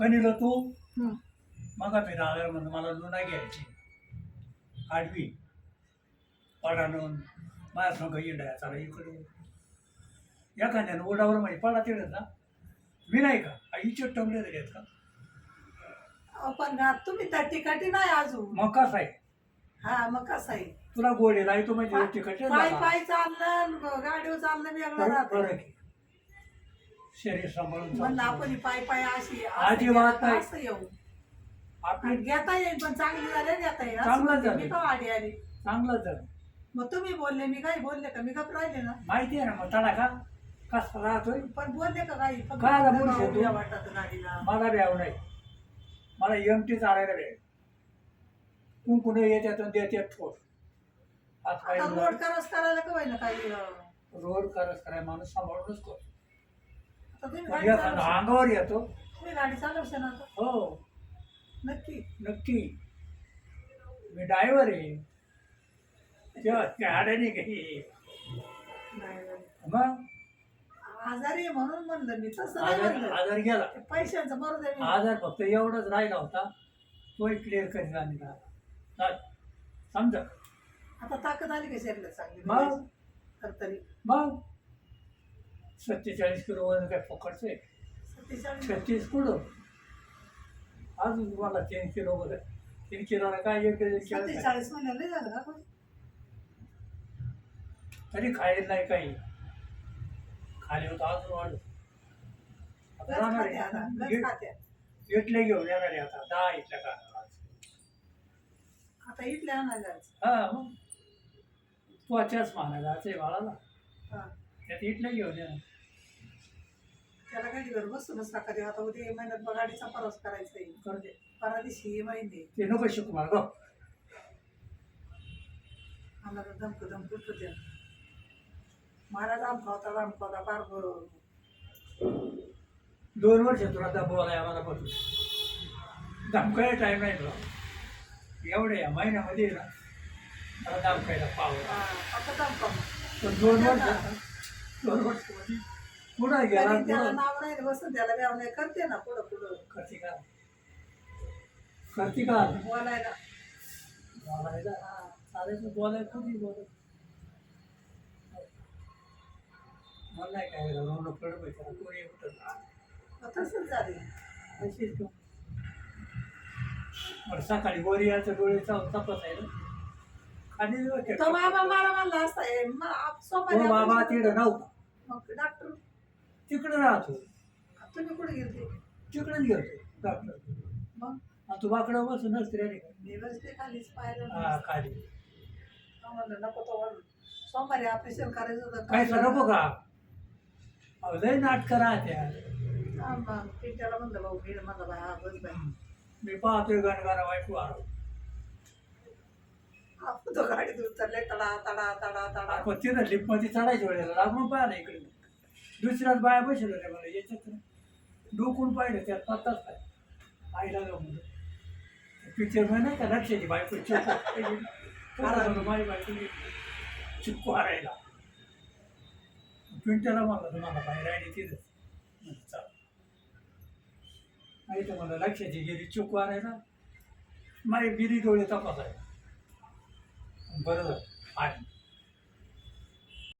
कणीला तू. मग मी राहिला म्हणून मला लुना घ्यायची. आडवी. पडानून माझ्या संग येणार चला इकडे. एखाद्यानं ओढावर म्हणजे पडा तिकडे ना मी नाही का? आईचे टमले तरी आहेत का? अहो, पण तुम्ही त्या तिकाटी नाही अजून. मग कसं आहे? हा मग कसं आहे? तुला गोडे लाईतो म्हणजे तिकट पाय पाय चाललं गाडीवर चाललं वेगळं राहतं शरीर सांभाळून म्हणलं चालतं. आपण ही पाय पाय अशी अजिबात नाही. असं येऊ. आपली आणि घेता येईल पण चांगली झाले घेता येईल असं चांगलं म्हणते. झालं. मी का आडी आली चांगलं झालं. मग तुम्ही बोलले मी काही बोलले का? मी गप राहिले ना. माहिती आहे ना मग तडा का कसा राहतोय? पण बोलले का काही? फक्त काय बोलले बोलू का, शकतो? उद्या वाटत गाडीला? मला व्याव नाही. मला एम टी चालायला वेळ कुंकुण येत्यात देतात ठोस पाय आता धुवायला. रोड करस करायला का होईना काही अं, रोड करत कराय माणूस सांभाळूनच करतो. आता तुम्ही गाडी एखादा चालवशाल अंगावर येतो तुम्ही गाडी चालवशाल आता हो. नक्की. नक्की. मी ड्रायव्हर आहे. तेव्हा काही नाही, नाही. मग? आजारी आहे म्हणून म्हणलं मी तसं नाही आजार म्हणलं. आजार गेला. ते पैशांचं मरू दे मी. आजार फक्त एवढाच राहिला होता. तोही क्लिअर करीत आणि समजा. आता ताकद आली का शरीरात चांगली? मग? तर तरी. मग? सत्तेचाळीस किलो वजन काय आहे सत्तेचाळीस. छत्तीस किलो? अजून मला तीन किलो वगैरे तीन किलोला काय एक चाळीस महिन्याला झालं का? तरी खायला नाही काही. खाली होतं अजून वाढ आता लस आहे. इटले घेऊन येणार आहे आता. दहा इटल्या का आता इथल्या आणायला जायचं. हा मग. तू आच्याच मानायला आहे बाळाला. त्यात इटल्या घेऊन येणार. घर बसूनच सकाळी आता उद्या महिन्यात गाडीचा परस करायचा आहे. करते परा दिवशी हे महिने. ते नको शिकू मला गं. आम्हाला धमक धमक द्या. मला धमकावता धमकावता फार ब- दोन वर्ष तुला दबवला आहे मला बघ. धमकायला टाईम नाही तुला. एवढे या महिन्यामध्ये ना मला धमकायला पावला. हा, आता धमकाव. पण दोन वर्ष दोन वर्षमध्ये पुढं गेला तरी त्याला पुढं नाव नाही बसून त्याला व्याव नाही. करते ना पुढं पुढं. करते का? करते का? बोलायला. बोलायला? चालायचं बोलायला कुठे बोलाय मला नाही काय रवणं पडत त्याला कोणी उठत मग तसंच झाले. अशीच का? बरं सकाळी वर यायचं डोळे चावून तपासायला खाली जाऊ तो बाबा मला म्हणला असता हे म- आप- सोमवारी तो बाबा आपण- तिकडं नव्हता मग डॉक्टर तिकडं राहतो. तुम्ही कुठे गेलते? तिकडेच गेलो डॉक्टर मग? तू बाकडं बसून नसते रे. मी बसते खालीच हा. खाली. म्हणलं नको तो सोमवारी ऑपरेशन करायचं होतं काय नको का? अहो, लय नाटकं राहत्या. हा, मग पिंट्याला म्हणलं भाऊ मी बाय हा बस बाय मी पाहतोय गणगारा वाईट वाढव आपण तो गाडीत उतरले तडा तडा तडा तडा. आपण तिथं लिफ्टमध्ये चढायच्या वेळेला. लागून पाहिलं इकडे. दुसऱ्याच बाया बसले होत्या मला याच्यात डोकून पाहिलं त्यात पत्ताच काय आईला जाऊ म्हणलं. पिक्चरमध्ये नाही का लक्षाची बायको चिक्कू माझी बायको चिक्कू हारायला पिंट्याला म्हणलं तुम्हाला बाहेर आणि तिथं. चाल. आई तर मला लक्षाची गेली चिक्कू हारायला माझी बिरी डोळे तपासायला. बरं झालं आणि.